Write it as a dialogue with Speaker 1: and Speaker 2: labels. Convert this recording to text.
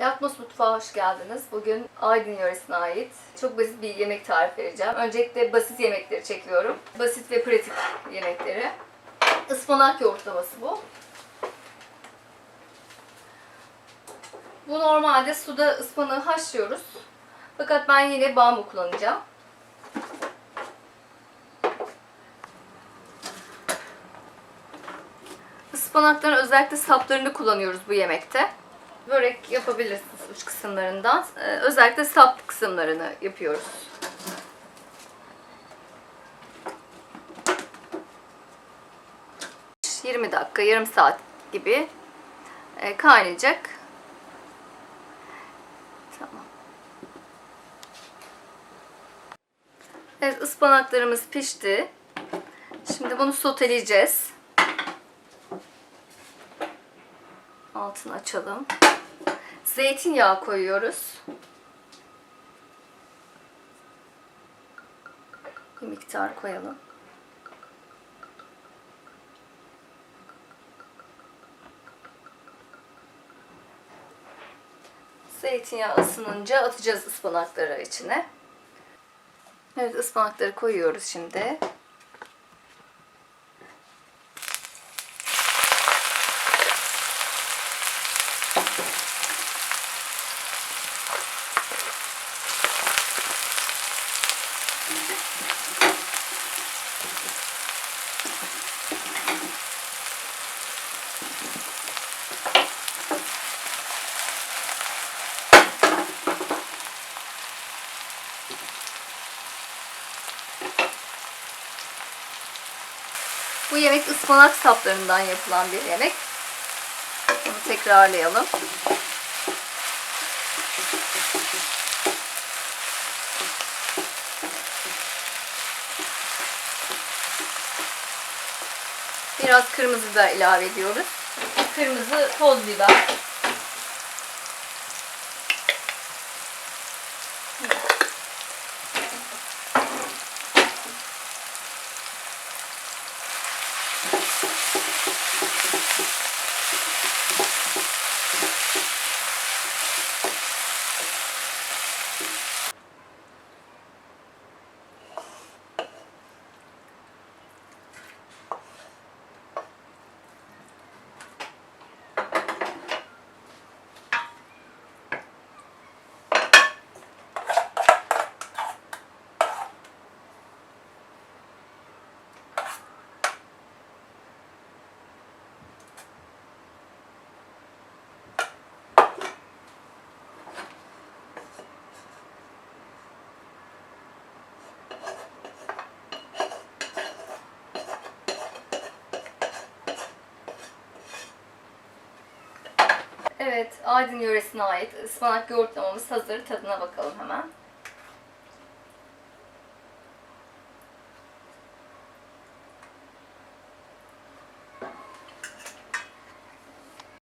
Speaker 1: Latmos Mutfağa hoş geldiniz. Bugün Aydın yöresine ait çok basit bir yemek tarifi vereceğim. Öncelikle basit yemekleri çekiyorum. Basit ve pratik yemekleri. Ispanak yoğurtlaması bu. Bu normalde suda ıspanağı haşlıyoruz. Fakat ben yine bambu kullanacağım. Ispanakların özellikle saplarını kullanıyoruz bu yemekte. Börek yapabilirsiniz uç kısımlarından. Ee, özellikle sap kısımlarını yapıyoruz. ...20 dakika, yarım saat gibi e, kaynayacak. Tamam. Evet, ıspanaklarımız pişti. Şimdi bunu soteleyeceğiz. Altını açalım. Zeytinyağı koyuyoruz. Bir miktar koyalım. Zeytinyağı ısınınca atacağız ıspanakları içine. Evet ıspanakları koyuyoruz şimdi. Bu yemek ıspanak saplarından yapılan bir yemek. Bunu tekrarlayalım. Biraz kırmızı da ilave ediyoruz. Kırmızı toz biber. Evet, Aydın yöresine ait ıspanak yoğurtlamamız hazır. Tadına bakalım hemen.